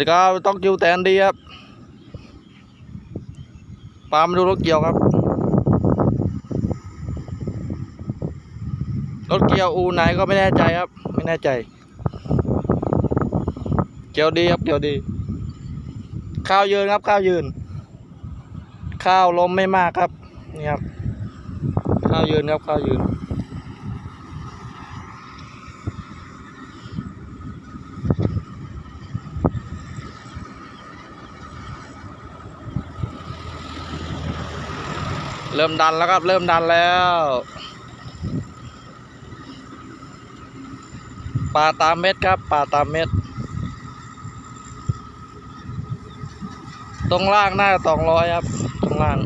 ดีครับต้องคิวแตนดีครับปามดูรถเกี่ยวครับ รถเกี่ยวอูไหนก็ไม่แน่ใจครับ ไม่แน่ใจ เกี่ยวดีครับเกี่ยวดี ข้าวยืนครับข้าวยืน ข้าวลมไม่มากครับนี่ครับ ข้าวยืนครับข้าวยืน เริ่มดันแล้วครับเริ่มดันแล้ว ปลาตามเม็ดครับปลาตามเม็ด ตรงล่างหน้าสองร้อยครับ ตรงล่าง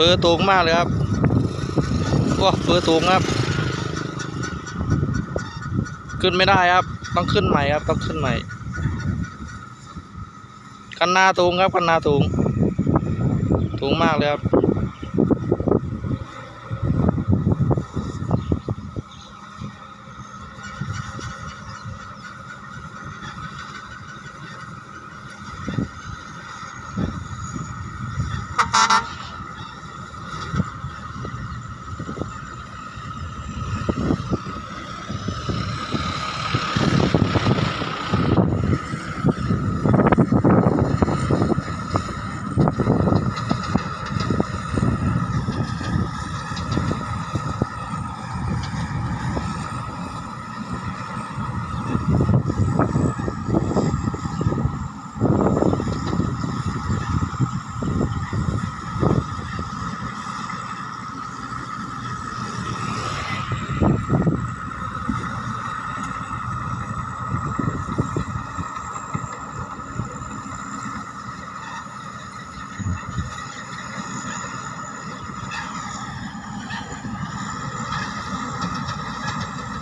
เบอร์ตูงมากเลยครับว้าเบอร์ตูงครับ ขึ้นไม่ได้ครับ ต้องขึ้นใหม่ครับ ต้องขึ้นใหม่คันนาตูงครับคันนาตูงตูงมากเลยครับ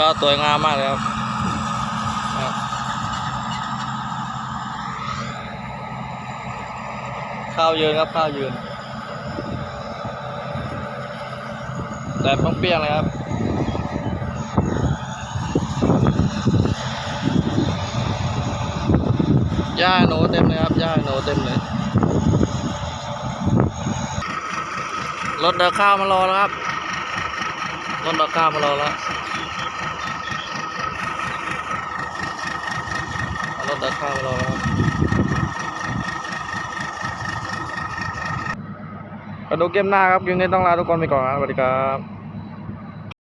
ก็สวยงามมากเลยครับข้าวยืนครับข้าวยืนแต่ต้องเปรี้ยงเลยครับหญ้าโหนเต็มเลยครับหญ้าโหนเต็มเลยรถเดินข้าวมารอแล้วครับรถเดินข้าวมารอแล้วเอา รถเดินข้าวเรอแล้วครับมาดูเกมหน้าครับยังงี้ต้องลาทุกคนไปก่อนครับสวัสดีครับ